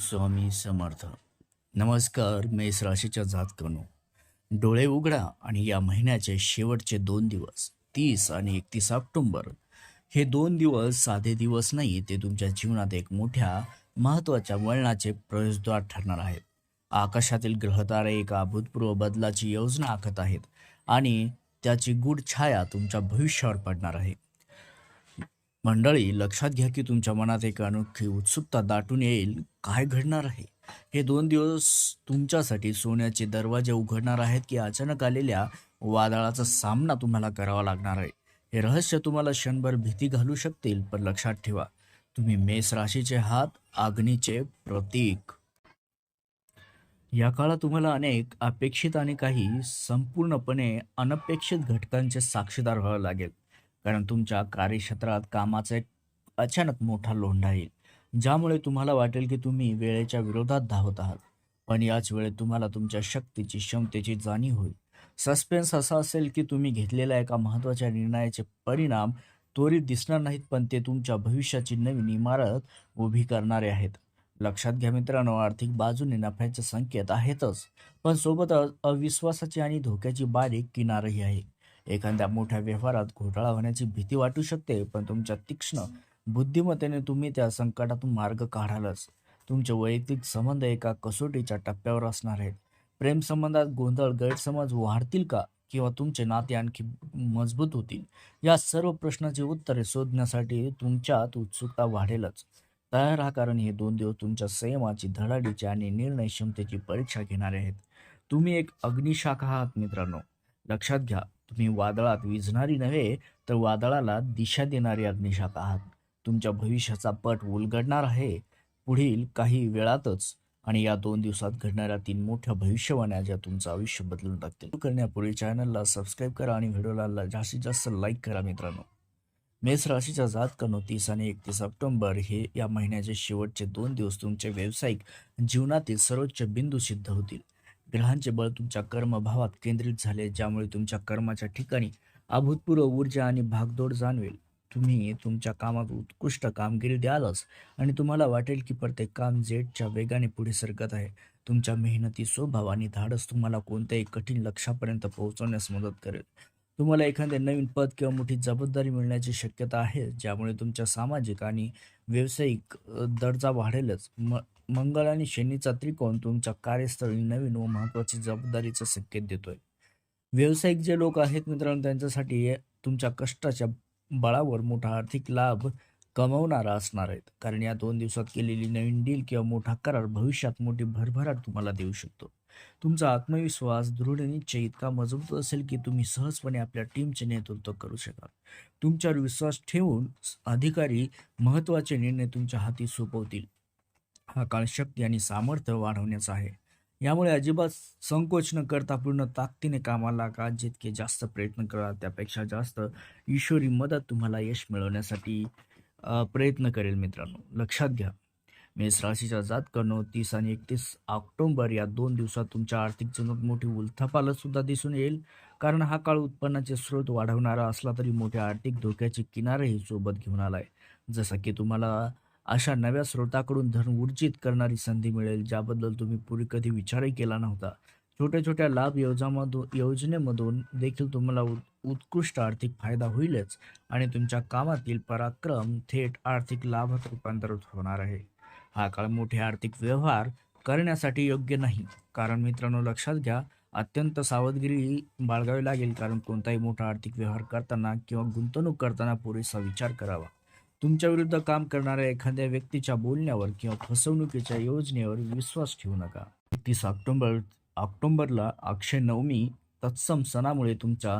स्वामी समर्थ. नमस्कार मेष राशीच्या जातकनो. डोळे उघडा आणि या महिन्याचे शेवटचे दोन दिवस तीस आणि एकतीस ऑक्टोंबर हे दोन दिवस साधे दिवस नाही ते तुमच्या जीवनात एक मोठ्या महत्त्वाच्या वळणाचे प्रवेशद्वार ठरणार आहेत. आकाशातील ग्रहतारे एका अभूतपूर्व बदलाची योजना आखत आहेत आणि त्याची गूढ छाया तुमच्या भविष्यावर पडणार आहे. मंडळी लक्षात घ्या की तुमच्या मनात एक अनोखी उत्सुकता दाटून येईल. काय घडणार आहे? हे दोन दिवस तुमच्यासाठी सोन्याचे दरवाजे उघडणार आहेत की अचानक आलेल्या वादळाचा सामना तुम्हाला करावा लागणार आहे. हे रहस्य तुम्हाला क्षणभर भीती घालू शकतील पण लक्षात ठेवा तुम्ही मेष राशीचे हात अग्नीचे प्रतीक. या काळात तुम्हाला अनेक अपेक्षित आणि काही संपूर्णपणे अनपेक्षित घटकांचे साक्षीदार व्हावं लागेल. कारण तुमच्या कार्यक्षेत्रात कामाचा एक अचानक मोठा लोंढा येईल ज्यामुळे तुम्हाला वाटेल की तुम्ही वेळेच्या विरोधात धावत आहात. पण याच वेळेत तुम्हाला तुमच्या शक्तीची क्षमतेची जाणीव होईल. सस्पेन्स असा असेल की तुम्ही घेतलेल्या एका महत्त्वाच्या निर्णयाचे परिणाम त्वरित दिसणार नाहीत पण ते तुमच्या भविष्याची नवीन इमारत उभी करणारे आहेत. लक्षात घ्या मित्रांनो आर्थिक बाजूने नफ्याचे संकेत आहेतच पण सोबतच अविश्वासाची आणि धोक्याची बारीक किनारही आहे. एखाद्या मोठ्या व्यवहारात घोटाळा होण्याची भीती वाटू शकते पण तुमच्या तीक्ष्ण बुद्धिमत्तेने तुम्ही त्या संकटातून मार्ग काढालच. तुमचे वैयक्तिक संबंध एका कसोटीच्या टप्प्यावर असणार आहेत. प्रेम संबंधात गोंधळ गैरसमज वाढतील का? किंवा तुमचे नाते आणखी मजबूत होतील? या सर्व प्रश्नाची उत्तरे शोधण्यासाठी तुमच्यात उत्सुकता वाढेलच. तयार हा कारण हे दोन दिवस तुमच्या संयमाची धडाडीची आणि निर्णय क्षमतेची परीक्षा घेणारे आहेत. तुम्ही एक अग्निशाखा आहात मित्रांनो. लक्षात घ्या तुम्ही वादळात विझणारी नव्हे तर वादळाला दिशा देणारी अग्निशाखा आहात. तुमच्या भविष्याचा पट उलगडणार आहे. पुढील काही वेळातच आणि या दोन दिवसात घडणाऱ्या तीन मोठ्या भविष्यवाण्या ज्या तुमचं आयुष्य बदलून टाकतील. करण्यापूर्वी चॅनलला सबस्क्राईब करा आणि व्हिडिओला जास्तीत जास्त लाईक करा मित्रांनो. मेष राशीच्या जातकांनो तीस आणि एकतीस ऑक्टोबर हे या महिन्याचे शेवटचे दोन दिवस तुमचे व्यावसायिक जीवनातील सर्वोच्च बिंदू सिद्ध होतील. ग्रहांचे बळ तुमच्या कर्मभावात केंद्रित झाले ज्यामुळे तुमच्या कर्माच्या ठिकाणी अभूतपूर्व ऊर्जा आणि भागदौड जाणवेल. तुम्ही तुमच्या कामात उत्कृष्ट कामगिरी द्यालच आणि तुम्हाला वाटेल की प्रत्येक काम जेटच्या वेगाने पुढे सरकत आहे. तुमच्या मेहनती स्वभाव आणि धाडस तुम्हाला कोणत्याही कठीण लक्ष्यापर्यंत पोहोचवण्यास मदत करेल. तुम्हाला एखादे नवीन पद किंवा मोठी जबाबदारी मिळण्याची शक्यता आहे ज्यामुळे तुमच्या सामाजिक आणि व्यावसायिक दर्जा वाढेलच. म मंगळ आणि शनीचा त्रिकोण तुमच्या कार्यस्थळी नवीन व महत्त्वाची जबाबदारीचा संकेत देतोय. व्यावसायिक जे लोक आहेत मित्रांनो त्यांच्यासाठी तुमच्या कष्टाच्या बळावर मोठा आर्थिक लाभ कमवणारा असणार आहेत. कारण या दोन दिवसात केलेली नवीन डील किंवा मोठा करार भविष्यात मोठी भरभराट तुम्हाला देऊ शकतो. तुमचा आत्मविश्वास दृढ निश्चय इतका मजबूत असेल की तुम्ही सहजपणे आपल्या टीमचे नेतृत्व करू शकाल. तुमच्यावर विश्वास ठेवून अधिकारी महत्त्वाचे निर्णय तुमच्या हाती सोपवतील. हा काळ शक्ती आणि सामर्थ्य वाढवण्याचा आहे. यामुळे अजिबात संकोच न करता पूर्ण ताकदीने कामाला का जितके जास्त प्रयत्न करा त्यापेक्षा जास्त ईश्वरी मदत तुम्हाला यश मिळवण्यासाठी प्रयत्न करेल मित्रांनो. लक्षात घ्या. मेष राशीच्या जातकांनो तीस आणि एकतीस ऑक्टोंबर या दोन दिवसात तुमच्या आर्थिक जीवनात मोठी उलथापालतसुद्धा दिसून येईल. कारण हा काळ उत्पन्नाचे स्रोत वाढवणारा असला तरी मोठ्या आर्थिक धोक्याची किनारेही सोबत घेऊन आलाय. जसं की तुम्हाला अशा नव्या स्रोताकडून धन ऊर्जित करणारी संधी मिळेल ज्याबद्दल तुम्ही पूर्वी कधी विचारही केला नव्हता. छोट्या छोट्या लाभ योजनामधून योजनेमधून देखील तुम्हाला उत्कृष्ट आर्थिक फायदा होईलच आणि तुमच्या कामातील पराक्रम थेट आर्थिक लाभात रूपांतरित होणार आहे. हा काळ मोठे आर्थिक व्यवहार करण्यासाठी योग्य नाही. कारण मित्रांनो लक्षात घ्या अत्यंत सावधगिरी बाळगावी लागेल कारण कोणताही मोठा आर्थिक व्यवहार करताना किंवा गुंतवणूक करताना पुरेसा विचार करावा. तुमच्या विरुद्ध काम करणाऱ्या एखाद्या व्यक्तीच्या बोलण्यावर किंवा फसवणुकीच्या योजनेवर विश्वास ठेवू नका. तीस ऑक्टोंबर ऑक्टोंबरला अक्षय नवमी तत्सम सणामुळे तुमच्या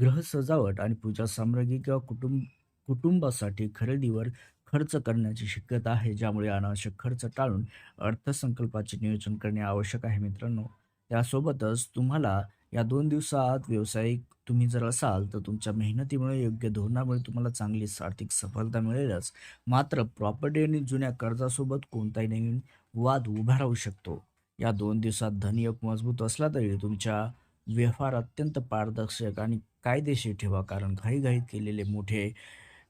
ग्रह सजावट आणि पूजा साम्राज्ञी किंवा कुटुंब कुटुंबासाठी खरेदीवर खर्च करण्याची शक्यता आहे ज्यामुळे अनावश्यक खर्च टाळून अर्थसंकल्पाचे नियोजन करणे आवश्यक आहे मित्रांनो. त्यासोबतच तुम्हाला या दोन दिवसात व्यावसायिक तुम्ही जर असाल तर तुमच्या मेहनतीमुळे योग्य धोरणामुळे तुम्हाला चांगली आर्थिक सफलता मिळेलच. मात्र प्रॉपर्टी आणि जुन्या कर्जासोबत कोणताही नवीन वाद उभा राहू शकतो. या दोन दिवसात धनयोग मजबूत असला तरी तुमच्या व्यवहार अत्यंत पारदर्शक आणि कायदेशीर ठेवा कारण घाईघाईत केलेले मोठे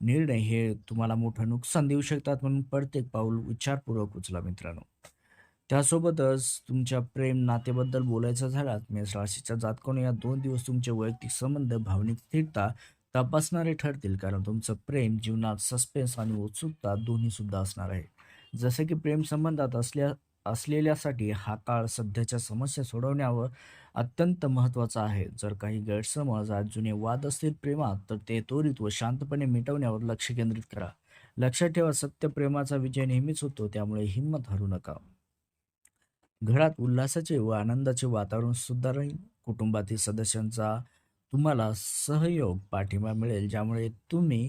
निर्णय हे तुम्हाला मोठं नुकसान देऊ शकतात म्हणून प्रत्येक पाऊल विचारपूर्वक उचला मित्रांनो. त्यासोबतच तुमच्या प्रेम नातेबद्दल बोलायचं झाला मेष राशीच्या जातकाने या दोन दिवस तुमचे वैयक्तिक संबंध भावनिक स्थिरता तपासणारे ठरतील. कारण तुमचं प्रेम जीवनात सस्पेन्स आणि उत्सुकता दोन्ही सुद्धा असणार आहे. जसे की प्रेम संबंधात असल्या असलेल्यासाठी हा काळ सध्याच्या समस्या सोडवण्यावर अत्यंत महत्त्वाचा आहे. जर काही गैरसमज आज जुने वाद असतील प्रेमात तर ते त्वरित व शांतपणे मिटवण्यावर लक्ष केंद्रित करा. लक्षात ठेवा सत्य प्रेमाचा विजय नेहमीच होतो त्यामुळे हिंमत हरू नका. घरात उल्हासाचे व आनंदाचे वातावरण सुद्धा राहील. कुटुंबातील सदस्यांचा तुम्हाला सहयोग पाठिंबा मिळेल ज्यामुळे तुम्ही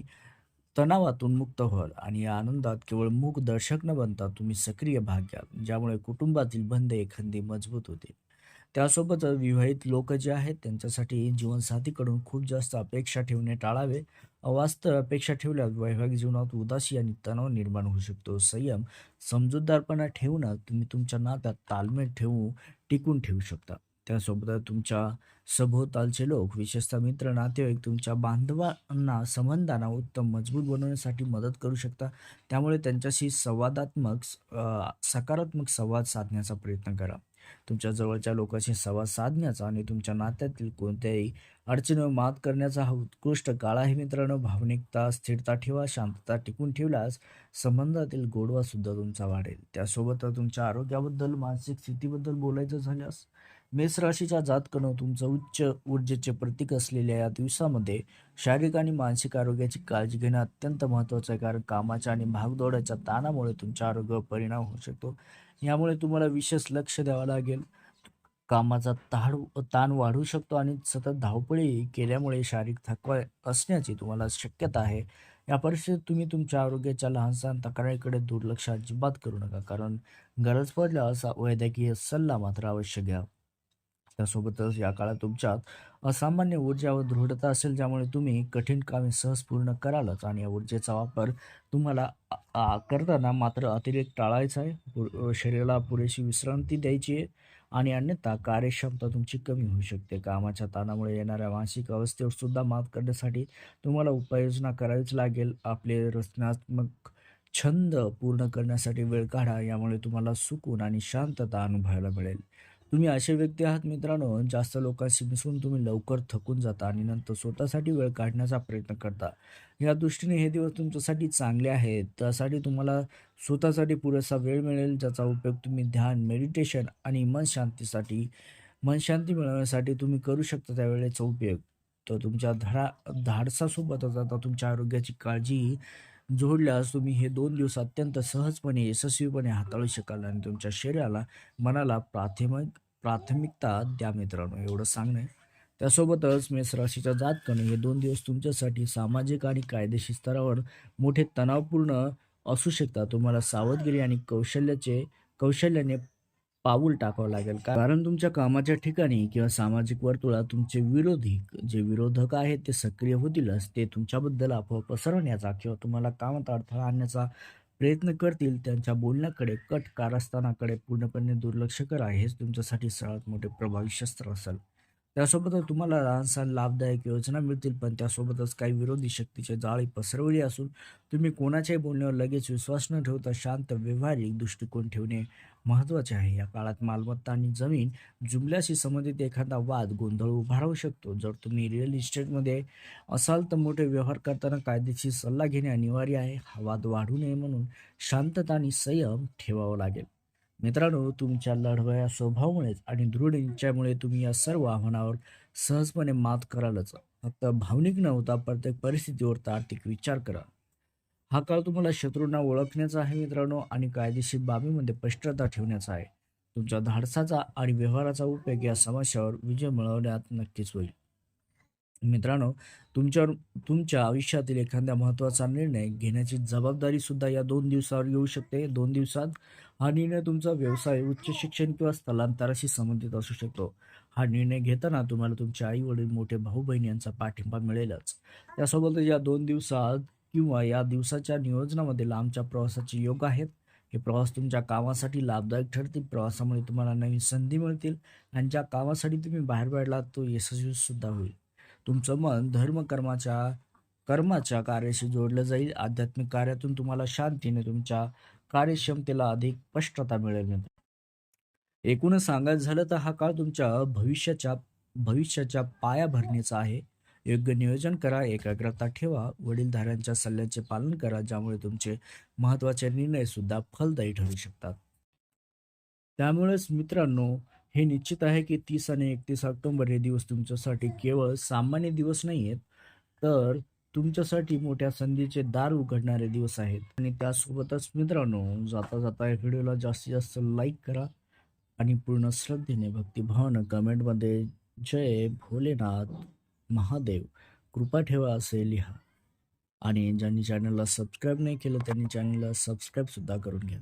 तणावातून मुक्त व्हाल आणि या आनंदात केवळ मूक दर्शक न बनता तुम्ही सक्रिय भाग घ्याल ज्यामुळे कुटुंबातील बंध एखादी मजबूत होतील. त्यासोबतच विवाहित लोक जे आहेत त्यांच्यासाठी जीवनसाथीकडून खूप जास्त अपेक्षा ठेवणे टाळावे. अवास्तव अपेक्षा ठेवल्यास वैवाहिक जीवनात उदासी आणि तणाव निर्माण होऊ शकतो. संयम समजूतदारपणा ठेवूनच तुम्ही तुमच्या नात्यात तालमेल ठेवू टिकून ठेवू शकता. त्यासोबतच तुमच्या सभोवतालचे लोक विशेषतः मित्र नातेवाईक तुमच्या बांधवांना संबंधांना उत्तम मजबूत बनवण्यासाठी मदत करू शकता. त्यामुळे त्यांच्याशी संवादात्मक सकारात्मक संवाद साधण्याचा प्रयत्न करा. तुमच्या जवळच्या लोकांशी संवाद साधण्याचा आणि तुमच्या नात्यातील कोणत्याही अडचणीवर मात करण्याचा हा उत्कृष्ट काळ आहे मित्रांनो. भावनिकता स्थिरता ठेवा शांतता टिकून ठेवल्यास संबंधातील गोडवा सुद्धा तुमचा वाढेल. त्यासोबतच तुमच्या आरोग्याबद्दल मानसिक स्थितीबद्दल बोलायचं झाल्यास मेष राशीच्या जातकडं तुमचं उच्च ऊर्जेचे प्रतीक असलेल्या या दिवसामध्ये शारीरिक आणि मानसिक आरोग्याची काळजी घेणं अत्यंत महत्त्वाचं आहे कारण कामाच्या आणि भागदौड्याच्या ताणामुळे तुमच्या आरोग्यावर परिणाम होऊ शकतो. यामुळे तुम्हाला विशेष लक्ष द्यावं लागेल. कामाचा ताड ताण वाढू शकतो आणि सतत धावपळी केल्यामुळे शारीरिक थकवा असण्याची तुम्हाला शक्यता आहे. या परिस्थितीत तुम्ही तुमच्या आरोग्याच्या लहानसहान तक्रारीकडे दुर्लक्ष अजिबात करू नका कारण गरज पडल्यास वैद्यकीय सल्ला मात्र अवश्य घ्या. त्यासोबतच या काळात तुमच्यात असामान्य ऊर्जा व दृढता असेल ज्यामुळे तुम्ही कठीण कामे सहज पूर्ण करालच. आणि या ऊर्जेचा वापर तुम्हाला करताना मात्र अतिरेक टाळायचा आहे. शरीराला पुरेशी विश्रांती द्यायची आहे आणि अन्यथा कार्यक्षमता तुमची कमी होऊ शकते. कामाच्या ताणामुळे येणाऱ्या मानसिक अवस्थेवर सुद्धा मात करण्यासाठी तुम्हाला उपाययोजना करावीच लागेल. आपले रचनात्मक छंद पूर्ण करण्यासाठी वेळ काढा. यामुळे तुम्हाला सुकून आणि शांतता अनुभवायला मिळेल. तुम्ही असे व्यक्ती आहात मित्रांनो जास्त लोकांशी मिसळून तुम्ही लवकर थकून जाता आणि नंतर स्वतःसाठी वेळ काढण्याचा प्रयत्न करता. या दृष्टीने हे दिवस तुमच्यासाठी चांगले आहेत. त्यासाठी तुम्हाला स्वतःसाठी पुरेसा वेळ मिळेल ज्याचा उपयोग तुम्ही ध्यान मेडिटेशन आणि मन शांतीसाठी मन शांती मिळवण्यासाठी तुम्ही करू शकता त्या वेळेचा उपयोग. तर तुमच्या धडा धाडसासोबतच आता तुमच्या आरोग्याची काळजी जोडल्यास तुम्ही हे दोन दिवस अत्यंत सहजपणे यशस्वीपणे हाताळू शकाल आणि तुमच्या शरीराला मनाला प्राथमिक प्राथमिकता द्या मित्रांनो एवढं सांगणं आहे. त्यासोबतच मेष राशीच्या जातकणे हे दोन दिवस तुमच्यासाठी सामाजिक आणि कायदेशीर स्तरावर मोठे तणावपूर्ण असू शकतात. तुम्हाला सावधगिरी आणि कौशल्याचे कौशल्याने पाऊल टाकावं लागेल. कारण तुमच्या कामाच्या ठिकाणी किंवा सामाजिक वर्तुळात तुमचे विरोधी जे विरोधक आहेत ते सक्रिय होतीलच. ते तुमच्याबद्दल अफवा पसरवण्याचा किंवा तुम्हाला कामात अडथळा आणण्याचा प्रयत्न करतील त्यांच्या बोलण्याकडे कट कारस्थानाकडे पूर्णपणे दुर्लक्ष करा. हेच तुमच्यासाठी सर्वात मोठे प्रभावी शस्त्र असेल. त्यासोबतच तुम्हाला लहानसहान लाभदायक योजना मिळतील पण त्यासोबतच काही विरोधी शक्तीचे जाळी पसरवली असून तुम्ही कोणाच्याही बोलण्यावर लगेच विश्वास न ठेवता शांत व्यवहारिक दृष्टिकोन ठेवणे महत्त्वाचे आहे. या काळात मालमत्ता आणि जमीन जुमल्याशी संबंधित एखादा वाद गोंधळ उभा राहू शकतो. जर तुम्ही रिअल इस्टेटमध्ये असाल तर मोठे व्यवहार करताना कायदेशीर सल्ला घेणे अनिवार्य आहे. हा वाद वाढू नये म्हणून शांतता आणि संयम ठेवावा लागेल. मित्रांनो तुमच्या लढवया स्वभावामुळेच आणि दृढ इच्छामुळे तुम्ही या सर्व आव्हानावर सहजपणे मात करालच. फक्त भावनिक न होता प्रत्येक परिस्थितीवर तार्किक विचार करा. हा काळ तुम्हाला शत्रूंना ओळखण्याचा आहे मित्रांनो आणि कायदेशीर बाबीमध्ये स्पष्टता ठेवण्याचा आहे. तुमच्या धाडसाचा आणि व्यवहाराचा उपयोग या समस्यावर विजय मिळवण्यात नक्कीच होईल. मित्रांनो तुमच्यावर तुमच्या आयुष्यातील एखाद्या महत्त्वाचा निर्णय घेण्याची जबाबदारी सुद्धा या दोन दिवसावर येऊ शकते. दोन दिवसात हा निर्णय तुमचा व्यवसाय उच्च शिक्षण किंवा स्थलांतराशी संबंधित असू शकतो. हा निर्णय घेताना तुम्हाला तुमचे आई वडील मोठे भाऊ बहीण यांचा पाठिंबा मिळेलच. त्यासोबतच या दोन दिवसात किंवा या दिवसाच्या नियोजनामध्ये लांबच्या प्रवासाचे योग आहेत. हे प्रवास तुमच्या कामासाठी लाभदायक ठरतील. प्रवासामुळे तुम्हाला नवीन संधी मिळतील. आणि ज्या कामासाठी तुम्ही बाहेर पडलात तो यशस्वी सुद्धा होईल. तुमचं मन धर्मकर्माच्या कर्माच्या कार्याशी जोडलं जाईल. आध्यात्मिक कार्यातून तुम्हाला शांतीने तुमच्या कार्यक्षमतेला अधिक स्पष्टता मिळेल एकूणच सांगायचं झालं तर हा काळ तुमच्या भविष्याच्या भविष्याच्या पाया भरणीचा आहे. योग्य नियोजन करा एकाग्रता ठेवा वडीलधाऱ्यांच्या सल्ल्याचे पालन करा ज्यामुळे तुमचे महत्त्वाचे निर्णय सुद्धा फलदायी ठरू शकतात. त्यामुळेच मित्रांनो हे निश्चित आहे की तीस आणि एकतीस ऑक्टोंबर हे दिवस तुमच्यासाठी केवळ सामान्य दिवस नाही आहेत तर तुमच्यासाठी मोठ्या संधीचे दार उघडणारे दिवस आहेत. आणि त्यासोबतच मित्रांनो जाता जाता या व्हिडिओला जास्तीत जास्त लाईक करा आणि पूर्ण श्रद्धेने भक्तिभावानं कमेंटमध्ये जय भोलेनाथ महादेव कृपा ठेवा असे लिहा. आणि ज्यांनी चॅनलला सबस्क्राईब नाही केलं त्यांनी चॅनलला सबस्क्राईबसुद्धा करून घ्या.